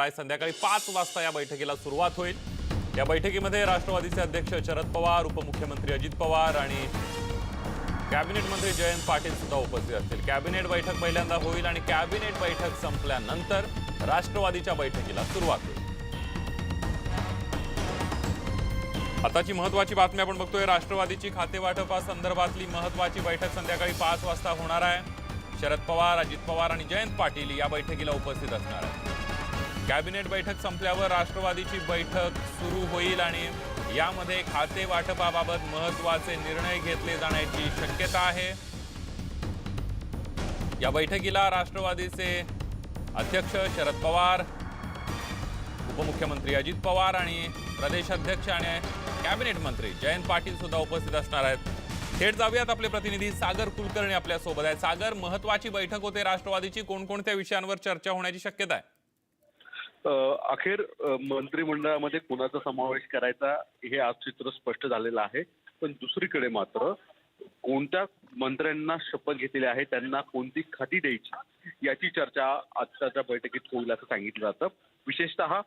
आहे संध्याकाळी पाच वाजता या बैठकीला सुरुवात होईल. या बैठकीमध्ये राष्ट्रवादीचे अध्यक्ष शरद पवार उपमुख्यमंत्री अजित पवार आणि कॅबिनेट मंत्री जयंत पाटील सुद्धा उपस्थित असतील. कॅबिनेट बैठक पहिल्यांदा होईल आणि कॅबिनेट बैठक संपल्यानंतर राष्ट्रवादीच्या बैठकीला सुरुवात होईल. आताची महत्वाची बातमी आपण बघतोय. राष्ट्रवादीची खातेवाटपासंदर्भातली महत्वाची बैठक संध्याकाळी पाच वाजता होणार आहे. शरद पवार अजित पवार आणि जयंत पाटील या बैठकीला उपस्थित असणार आहेत. कॅबिनेट बैठक संपल्यावर राष्ट्रवादीची बैठक सुरू होईल आणि यामध्ये खाते वाटपाबाबत महत्त्वाचे निर्णय घेतले जाण्याची शक्यता आहे. या बैठकीला राष्ट्रवादीचे अध्यक्ष शरद पवार उपमुख्यमंत्री अजित पवार आणि प्रदेशाध्यक्ष आणि कॅबिनेट मंत्री जयंत पाटील सुद्धा उपस्थित असणार आहेत. थेट जाऊयात आपले प्रतिनिधी सागर कुलकर्णी आपल्यासोबत आहेत. सागर महत्वाची बैठक होते. राष्ट्रवादीची कोणकोणत्या विषयांवर चर्चा होण्याची शक्यता आहे? अखेर मंत्रिमंडळामध्ये कुणाचा समावेश करायचा हे आज चित्र स्पष्ट झालेलं आहे. पण दुसरीकडे मात्र कोणत्या मंत्र्यांना शपथ घेतलेली आहे त्यांना कोणती खाती द्यायची याची चर्चा आजच्या बैठकीत होईल असं सांगितलं जातं. विशेषतः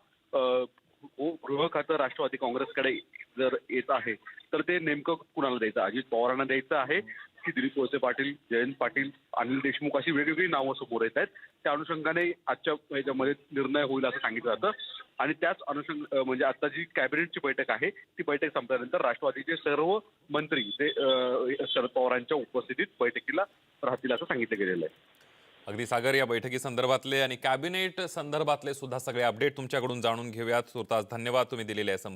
गृह खातं राष्ट्रवादी काँग्रेसकडे जर येत आहे तर ते नेमकं कुणाला द्यायचं? अजित पवारांना द्यायचं आहे की दिलीप वळसे पाटील जयंत पाटील अनिल देशमुख अशी वेगवेगळी नावं समोर येत आहेत. त्या अनुषंगाने आजच्या याच्यामध्ये निर्णय होईल असं सांगितलं जातं. आणि त्याच अनुषंग म्हणजे आता जी कॅबिनेटची बैठक आहे ती बैठक संपल्यानंतर राष्ट्रवादीचे सर्व मंत्री ते शरद पवारांच्या उपस्थितीत बैठकीला राहतील असं सांगितलं गेलेलं आहे. अगदी सागर या बैठकी संदर्भातले आणि कॅबिनेट संदर्भातले सुद्धा सगळे अपडेट तुमच्याकडून जाणून घेऊयात. सुरतास धन्यवाद तुम्ही दिलेले आहे संपूर्ण